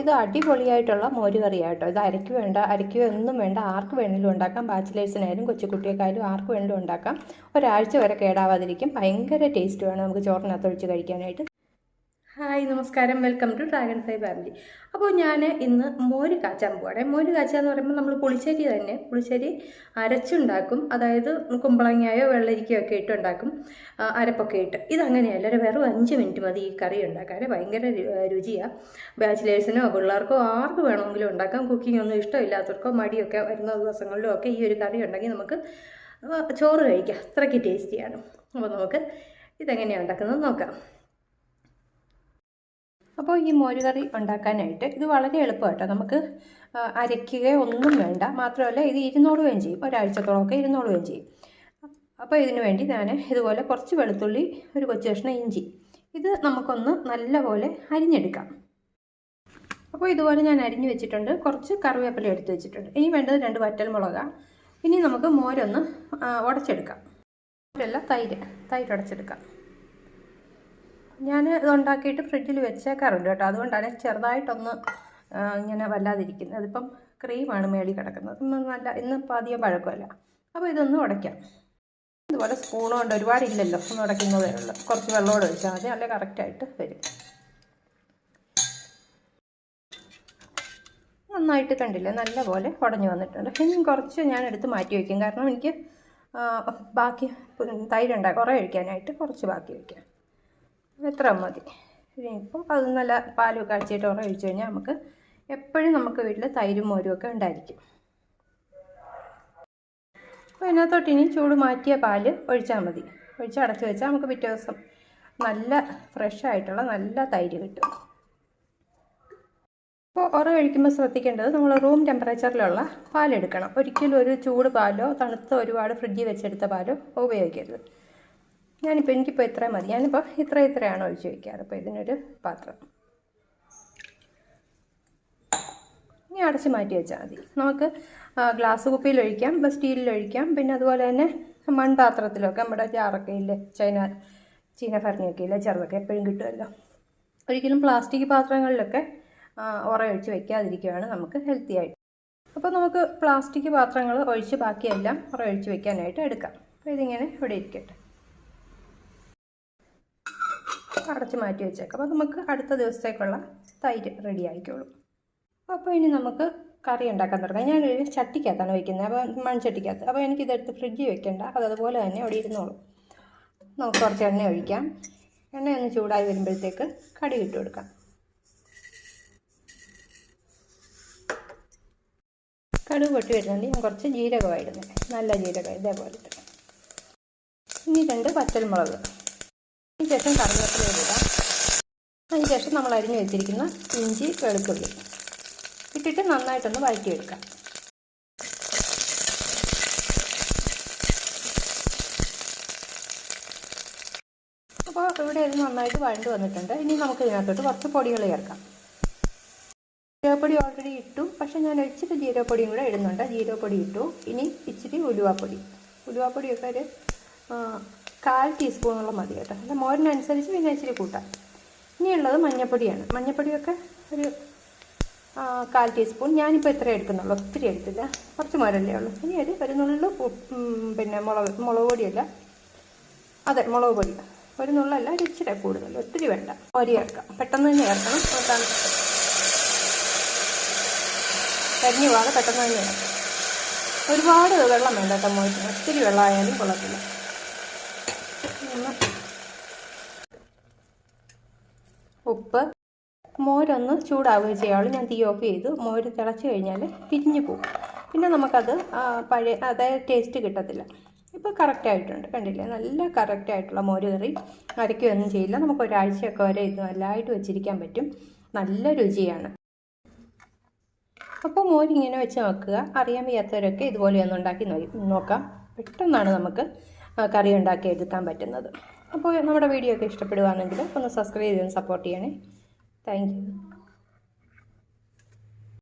ഇത് അടിപൊളിയായിട്ടുള്ള മോര് കറിയാട്ടോ ഇത് അരയ്ക്ക് വേണ്ട അരയ്ക്കോ ഒന്നും വേണ്ട ആർക്ക് വേണമെങ്കിലും ഉണ്ടാക്കാം. ബാച്ചിലേഴ്സിനായാലും കൊച്ചുകുട്ടിയൊക്കെയായാലും ആർക്ക് വേണമെങ്കിലും ഉണ്ടാക്കാം. ഒരാഴ്ച വരെ കേടാവാതിരിക്കും. ഭയങ്കര ടേസ്റ്റുമാണ് നമുക്ക് ചോറിനകത്ത് ഒഴിച്ച് കഴിക്കാനായിട്ട്. ഹായ് നമസ്കാരം. Welcome to dragonfly family. അപ്പോൾ ഞാൻ ഇന്ന് മോര് കാച്ചാൻ പോവാണ്. മോര് കാച്ച എന്ന് പറയുമ്പോൾ നമ്മൾ പുളിശ്ശേരി തന്നെ. പുളിശ്ശേരി അരച്ചുണ്ടാക്കും. അതായത് കുമ്പളങ്ങയോ വെള്ളരിക്കയോ ഒക്കെ ഇട്ടുണ്ടാക്കും അരപ്പൊക്കെ ഇട്ട്. ഇതങ്ങനെയല്ല ഒരു വെറും അഞ്ച് മിനിറ്റ് മതി ഈ കറി ഉണ്ടാക്കാൻ ഭയങ്കര രുചിയാണ് ബാച്ചിലേഴ്സിനോ പിള്ളേർക്കോ ആർക്ക് വേണമെങ്കിലും ഉണ്ടാക്കാം. കുക്കിംഗ് ഒന്നും ഇഷ്ടമില്ലാത്തവർക്കോ മടിയൊക്കെ വരുന്ന ദിവസങ്ങളിലോ ഒക്കെ ഈ ഒരു കറി ഉണ്ടെങ്കിൽ നമുക്ക് ചോറ് കഴിക്കാം. അത്രയ്ക്ക് ടേസ്റ്റിയാണ്. അപ്പോൾ നമുക്ക് ഇതെങ്ങനെയാണ് ഉണ്ടാക്കുന്നത് നോക്കാം. അപ്പോൾ ഈ മോരുകറി ഉണ്ടാക്കാനായിട്ട് ഇത് വളരെ എളുപ്പമായിട്ടോ നമുക്ക് അരയ്ക്കുകയോ ഒന്നും വേണ്ട. മാത്രമല്ല ഇത് ഇരുന്നോളുകയും ചെയ്യും. ഒരാഴ്ചത്തോളമൊക്കെ ഇരുന്നോളുകയും ചെയ്യും. അപ്പോൾ ഇതിനു വേണ്ടി ഞാൻ ഇതുപോലെ കുറച്ച് വെളുത്തുള്ളി ഒരു കൊച്ചു കഷ്ണം ഇഞ്ചി. ഇത് നമുക്കൊന്ന് നല്ലപോലെ അരിഞ്ഞെടുക്കാം. അപ്പോൾ ഇതുപോലെ ഞാൻ അരിഞ്ഞ് വെച്ചിട്ടുണ്ട്. കുറച്ച് കറിവേപ്പില എടുത്ത് വെച്ചിട്ടുണ്ട്. ഇനി വേണ്ടത് രണ്ട് വറ്റൽ മുളക. ഇനി നമുക്ക് മോരൊന്ന് ഉടച്ചെടുക്കാം. മോരല്ല തൈര്. തൈര് ഉടച്ചെടുക്കാം. ഞാൻ ഇത് ഉണ്ടാക്കിയിട്ട് ഫ്രിഡ്ജിൽ വെച്ചേക്കാറുണ്ട് കേട്ടോ. അതുകൊണ്ടാണ് ചെറുതായിട്ടൊന്ന് ഇങ്ങനെ വല്ലാതിരിക്കുന്നത്. അതിപ്പം ക്രീമാണ് മേടി കിടക്കുന്നത്. നല്ല ഇന്നിപ്പോൾ അധികം പഴക്കമല്ല. അപ്പോൾ ഇതൊന്ന് ഉടയ്ക്കാം. ഇതുപോലെ സ്പൂൺ കൊണ്ട് ഒരുപാടില്ലല്ലോ. ഒന്ന് ഉടയ്ക്കുന്നതേ ഉള്ളൂ. കുറച്ച് വെള്ളമോട് ഒഴിച്ചാൽ മതി. നല്ല കറക്റ്റായിട്ട് വരും. നന്നായിട്ട് കണ്ടില്ലേ? നല്ല പോലെ ഉടഞ്ഞു വന്നിട്ടുണ്ട്. ഇനി കുറച്ച് ഞാൻ എടുത്ത് മാറ്റി വയ്ക്കും. കാരണം എനിക്ക് ബാക്കി തൈരുണ്ടാകും കുറേ ഒഴിക്കാനായിട്ട് കുറച്ച് ബാക്കി വയ്ക്കാം. എത്ര മതി. ഇപ്പം അത് നല്ല പാലും കാച്ചിയിട്ട് ഉറ ഒഴിച്ചു കഴിഞ്ഞാൽ നമുക്ക് എപ്പോഴും നമുക്ക് വീട്ടിൽ തൈരും മോരും ഒക്കെ ഉണ്ടായിരിക്കും. അപ്പോൾ ഇതിനകത്തോട്ട് ഇനി ചൂട് മാറ്റിയ പാൽ ഒഴിച്ചാൽ മതി. ഒഴിച്ച് അടച്ചു വെച്ചാൽ നമുക്ക് പിറ്റേ ദിവസം നല്ല ഫ്രഷ് ആയിട്ടുള്ള നല്ല തൈര് കിട്ടും. അപ്പോൾ ഉറ കഴിക്കുമ്പോൾ ശ്രദ്ധിക്കേണ്ടത് നമ്മൾ റൂം ടെമ്പറേച്ചറിലുള്ള പാലെടുക്കണം ഒരിക്കലും ഒരു ചൂട് പാലോ തണുത്ത ഒരുപാട് ഫ്രിഡ്ജിൽ വെച്ചെടുത്ത പാലോ ഉപയോഗിക്കരുത്. ഞാനിപ്പോൾ എനിക്കിപ്പോൾ ഇത്രയും മതി. ഞാനിപ്പോൾ ഇത്ര ഇത്രയാണ് ഒഴിച്ച് വയ്ക്കാറ് അപ്പോൾ ഇതിനൊരു പാത്രം. ഇനി അടച്ച് മാറ്റി വെച്ചാൽ മതി. നമുക്ക് ഗ്ലാസ് കുപ്പിയിൽ ഒഴിക്കാം ഇപ്പോൾ സ്റ്റീലിൽ ഒഴിക്കാം. പിന്നെ അതുപോലെ തന്നെ മൺപാത്രത്തിലൊക്കെ നമ്മുടെ ജാറൊക്കെ ഇല്ലേ ചൈന ചീന ഭരണിയൊക്കെ ഇല്ലേ ചെറുതൊക്കെ എപ്പോഴും കിട്ടുമല്ലോ. ഒരിക്കലും പ്ലാസ്റ്റിക് പാത്രങ്ങളിലൊക്കെ ഒഴിച്ച് വയ്ക്കാതിരിക്കുകയാണ് നമുക്ക് ഹെൽത്തി ആയിട്ട്. അപ്പോൾ നമുക്ക് പ്ലാസ്റ്റിക് പാത്രങ്ങൾ ഒഴിച്ച് ബാക്കിയെല്ലാം ഉറ ഒഴിച്ച് വെക്കാനായിട്ട് എടുക്കാം. അപ്പോൾ ഇതിങ്ങനെ ഇവിടെ ഇരിക്കട്ടെ. അടച്ച് മാറ്റി വെച്ചേക്കാം. അപ്പോൾ നമുക്ക് അടുത്ത ദിവസത്തേക്കുള്ള തൈര് റെഡി ആയിക്കോളും. അപ്പോൾ ഇനി നമുക്ക് കറി ഉണ്ടാക്കാൻ തുടങ്ങാം. ഞാൻ ഞാനൊരു ചട്ടിക്കകത്താണ് വയ്ക്കുന്നത് അപ്പോൾ മൺചട്ടിക്കകത്ത്. അപ്പോൾ എനിക്കിതെടുത്ത് ഫ്രിഡ്ജിൽ വെക്കേണ്ട. അത് അതുപോലെ തന്നെ അവിടെ ഇരുന്നോളും. നമുക്ക് കുറച്ച് എണ്ണ ഒഴിക്കാം. എണ്ണ ഒന്ന് ചൂടായി വരുമ്പോഴത്തേക്ക് കടി ഇട്ട് കൊടുക്കാം. കടുക് പൊട്ടി വരുന്നുണ്ട്. ഞാൻ കുറച്ച് ജീരകമായിരുന്നു നല്ല ജീരകം ഇതേപോലത്തെ. ഇനി രണ്ട് പച്ചൽമുളക് ശേഷം കറിവേപ്പില ഇടുക. അതിന് ശേഷം നമ്മൾ അരിഞ്ഞു വെച്ചിരിക്കുന്ന ഇഞ്ചി വെളുത്തുള്ളി ഇട്ടിട്ട് നന്നായിട്ടൊന്ന് വഴറ്റി വഴറ്റിയെടുക്കാം അപ്പോൾ ഇവിടെ ഇത് നന്നായിട്ട് വഴണ്ട് വന്നിട്ടുണ്ട്. ഇനി നമുക്ക് ഇതിനകത്തോട്ട് കുറച്ച് പൊടികൾ ചേർക്കാം. ജീരപ്പൊടി ഓൾറെഡി ഇട്ടു. പക്ഷേ ഞാൻ ഇച്ചിരി ജീരപ്പൊടിയും കൂടെ ഇടുന്നുണ്ട്. ജീരപ്പൊടി ഇട്ടു. ഇനി ഇച്ചിരി ഉലുവാപ്പൊടി. ഉലുവാപ്പൊടിയൊക്കെ ഒരു കാൽ ടീസ്പൂണോളം മതി കേട്ടോ. അല്ല മോരിനനുസരിച്ച് പിന്നെ ഇച്ചിരി കൂട്ടാം. ഇനിയുള്ളത് മഞ്ഞപ്പൊടിയാണ്. മഞ്ഞപ്പൊടിയൊക്കെ ഒരു കാൽ ടീസ്പൂൺ ഞാനിപ്പോൾ ഇത്ര എടുക്കുന്നുള്ളൂ. ഒത്തിരി എടുത്തില്ല. കുറച്ച് മോരല്ലേ ഉള്ളൂ. ഇനി ഒരു ഒരു നുള്ളു പിന്നെ മുളക് മുളക് പൊടിയല്ല. അതെ മുളക് പൊടി. ഒരു നുള്ളല്ല ഒരു ഇച്ചിരി കൂടുതൽ. ഒത്തിരി വേണ്ട. മോരി ചേർക്കാം. പെട്ടെന്ന് തന്നെ ചേർക്കണം. കരിഞ്ഞു പോകാതെ പെട്ടെന്ന് തന്നെ ചേർക്കാം. ഒരുപാട് വെള്ളം വേണ്ട കേട്ടോ മോരിന്. ഒത്തിരി വെള്ളമായാലും കൊള്ളത്തില്ല. ഉപ്പ്. മോരൊന്ന് ചൂടാവുകയും ചെയ്യാവുള്ളൂ ഞാൻ തീ ഓഫ് ചെയ്തു മോര് തിളച്ച് കഴിഞ്ഞാൽ പിരിഞ്ഞു പോകും. പിന്നെ നമുക്കത് പഴയ അതായത് ടേസ്റ്റ് കിട്ടത്തില്ല. ഇപ്പോൾ കറക്റ്റായിട്ടുണ്ട് കണ്ടില്ലേ? നല്ല കറക്റ്റായിട്ടുള്ള മോര് കറി. അരയ്ക്കുകയൊന്നും ചെയ്യില്ല. നമുക്ക് ഒരാഴ്ചയൊക്കെ വരെ ഇത് നല്ലതായിട്ട് വെച്ചിരിക്കാൻ പറ്റും. നല്ല രുചിയാണ്. അപ്പോൾ മോരിങ്ങനെ വെച്ച് നോക്കുക. അറിയാൻ വയ്യാത്തവരൊക്കെ ഇതുപോലെ ഒന്ന് ഉണ്ടാക്കി നോക്കാം പെട്ടെന്നാണ് നമുക്ക് കറി ഉണ്ടാക്കി എടുക്കാൻ പറ്റുന്നത്. അപ്പോൾ നമ്മുടെ വീഡിയോ ഒക്കെ ഇഷ്ടപ്പെടുകയാണെങ്കിൽ ഒന്ന് സബ്സ്ക്രൈബ് ചെയ്ത് സപ്പോർട്ട് ചെയ്യണേ. താങ്ക്